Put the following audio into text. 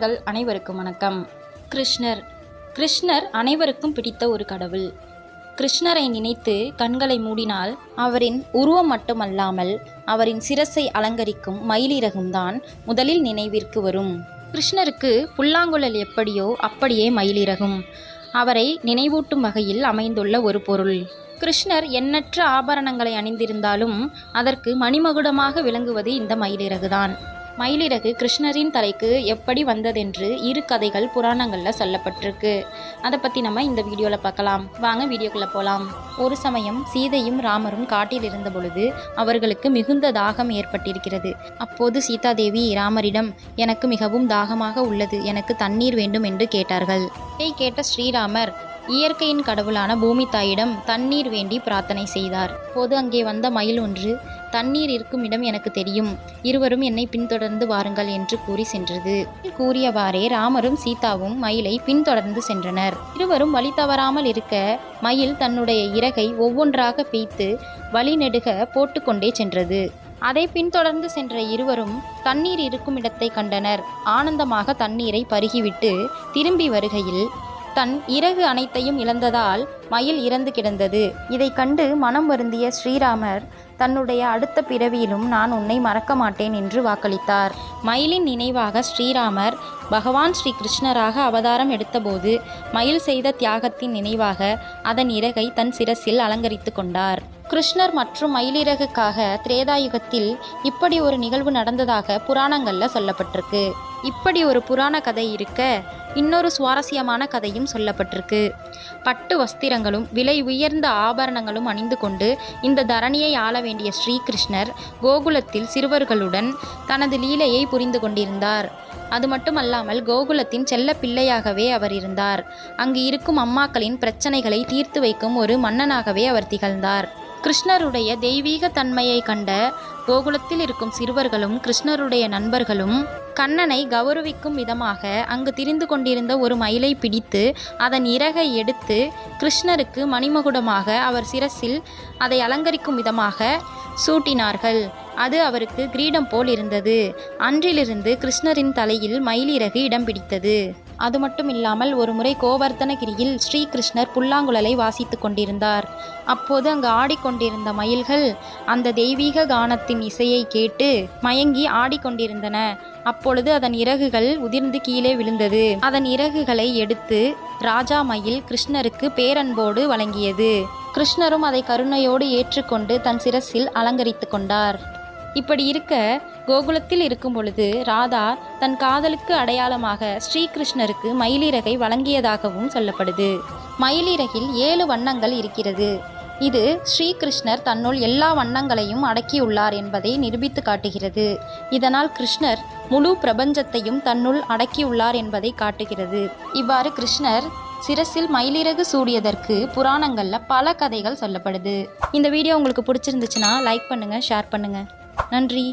நண்பர்கள் அனைவருக்கும் வணக்கம். கிருஷ்ணர். கிருஷ்ணர் அனைவருக்கும் பிடித்த ஒரு கடவுள். கிருஷ்ணரை நினைத்து கண்களை மூடினால் அவரின் உருவம் மட்டுமல்லாமல் அவரின் சிரசை அலங்கரிக்கும் மயிலிறகும்தான் முதலில் நினைவிற்கு வரும். கிருஷ்ணருக்கு புல்லாங்குழல் எப்படியோ அப்படியே மயிலிறகும். அவரை நினைவூட்டும் வகையில் அமைந்துள்ள ஒரு பொருள். கிருஷ்ணர் எண்ணற்ற ஆபரணங்களை அணிந்திருந்தாலும் அதற்கு மணிமகுடமாக விளங்குவது இந்த மயிலிறகுதான். மயிலிறகு கிருஷ்ணரின் தலைக்கு எப்படி வந்ததென்று இரு கதைகள் புராணங்களில் சொல்லப்பட்டிருக்கு. அதை பற்றி நம்ம இந்த வீடியோவில் பார்க்கலாம் வாங்க வீடியோக்குள்ளே போகலாம் ஒரு சமயம் சீதையும் ராமரும் காட்டில் இருந்த பொழுது அவர்களுக்கு மிகுந்த தாகம் ஏற்பட்டிருக்கிறது. அப்போது சீதாதேவி ராமரிடம் எனக்கு மிகவும் தாகமாக உள்ளது. எனக்கு தண்ணீர் வேண்டும் என்று கேட்டார்கள். இதை கேட்ட ஸ்ரீராமர் இயற்கையின் கடவுளான பூமி தாயிடம் தண்ணீர் வேண்டி பிரார்த்தனை செய்தார். போது அங்கே வந்த மயில் ஒன்று தண்ணீர் இருக்கும் இடம் எனக்கு தெரியும். இருவரும் என்னை பின்தொடர்ந்து வாருங்கள் என்று கூறி சென்றது. கூறியவாறே ராமரும் சீதாவும் மயிலை பின்தொடர்ந்து சென்றனர். இருவரும் வழி தவறாமல் இருக்க மயில் தன்னுடைய இறகை ஒவ்வொன்றாக பீய்த்து வழிநெடுக போட்டுக்கொண்டே சென்றது. அதை பின்தொடர்ந்து சென்ற இருவரும் தண்ணீர் இருக்கும் இடத்தை கண்டனர். ஆனந்தமாக தண்ணீரை பருகிவிட்டு திரும்பி வருகையில் தன் இறகு அனைத்தையும் இழந்ததால் மயில் இறந்து கிடந்தது. இதை கண்டு மனம் வருந்திய ஸ்ரீராமர் தன்னுடைய அடுத்த பிறவியிலும் நான் உன்னை மறக்க மாட்டேன் என்று வாக்களித்தார். மயிலின் நினைவாக ஸ்ரீராமர் பகவான் ஸ்ரீ கிருஷ்ணராக அவதாரம் எடுத்தபோது மயில் செய்த தியாகத்தின் நினைவாக அதன் இறகை தன் சிரசில் அலங்கரித்து கொண்டார். கிருஷ்ணர் மற்றும் மயிலிறகுக்காக திரேதாயுகத்தில் இப்படி ஒரு நிகழ்வு நடந்ததாக புராணங்களில் சொல்லப்பட்டிருக்கு. இப்படி ஒரு புராண கதை இருக்க இன்னொரு சுவாரஸ்யமான கதையும் சொல்லப்பட்டிருக்கு. பட்டு வஸ்திரங்களும் விலை உயர்ந்த ஆபரணங்களும் அணிந்து கொண்டு இந்த தரணியை ஆள வேண்டிய ஸ்ரீகிருஷ்ணர் கோகுலத்தில் சிறுவர்களுடன் தனது லீலையை புரிந்து கொண்டிருந்தார். அது மட்டுமல்லாமல் கோகுலத்தின் செல்ல பிள்ளையாகவே அவர் இருந்தார். அங்கு இருக்கும் அம்மாக்களின் பிரச்சனைகளை தீர்த்து வைக்கும் ஒரு மன்னனாகவே அவர் திகழ்ந்தார். கிருஷ்ணருடைய தெய்வீக தன்மையை கண்ட கோகுலத்தில் இருக்கும் சிறுவர்களும் கிருஷ்ணருடைய நண்பர்களும் கண்ணனை கௌரவிக்கும் விதமாக அங்கு திரிந்து கொண்டிருந்த ஒரு மயிலை பிடித்து அதன் இறகை எடுத்து கிருஷ்ணருக்கு மணிமகுடமாக அவர் சிரசில் அதை அலங்கரிக்கும் விதமாக சூட்டினார்கள். அது அவருக்கு கிரீடம் போல் இருந்தது. அன்றிலிருந்து கிருஷ்ணரின் தலையில் மயிலிறகு இடம் பிடித்தது. அது மட்டும் இல்லாமல் ஒரு முறை கோவர்த்தனகிரியில் ஸ்ரீகிருஷ்ணர் புல்லாங்குழலை வாசித்துக் கொண்டிருந்தார். அப்போது அங்கு ஆடிக்கொண்டிருந்த மயில்கள் அந்த தெய்வீக கானத்தின் இசையை கேட்டு மயங்கி ஆடிக்கொண்டிருந்தன அப்பொழுது அதன் இறகுகள் உதிர்ந்து கீழே விழுந்தது. அதன் இறகுகளை எடுத்து ராஜா மயில் கிருஷ்ணருக்கு பேரன்போடு வழங்கியது. கிருஷ்ணரும் அதை கருணையோடு ஏற்றுக்கொண்டு தன் சிரசில் அலங்கரித்து கொண்டார். இப்படி இருக்க கோகுலத்தில் இருக்கும் பொழுது ராதா தன் காதலுக்கு அடையாளமாக ஸ்ரீகிருஷ்ணருக்கு மயிலிறகை வழங்கியதாகவும் சொல்லப்படுது. மயிலிறகில் ஏழு வண்ணங்கள் இருக்கிறது. இது ஸ்ரீகிருஷ்ணர் தன்னுள் எல்லா வண்ணங்களையும் அடக்கியுள்ளார் என்பதை நிரூபித்து காட்டுகிறது. இதனால் கிருஷ்ணர் முழு பிரபஞ்சத்தையும் தன்னுள் அடக்கியுள்ளார் என்பதை காட்டுகிறது. இவ்வாறு கிருஷ்ணர் சிரசில் மயிலிறகு சூடியதற்கு புராணங்களில் பல கதைகள் சொல்லப்படுது. இந்த வீடியோ உங்களுக்கு பிடிச்சிருந்துச்சுன்னா லைக் பண்ணுங்கள் ஷேர் பண்ணுங்கள் நன்றி.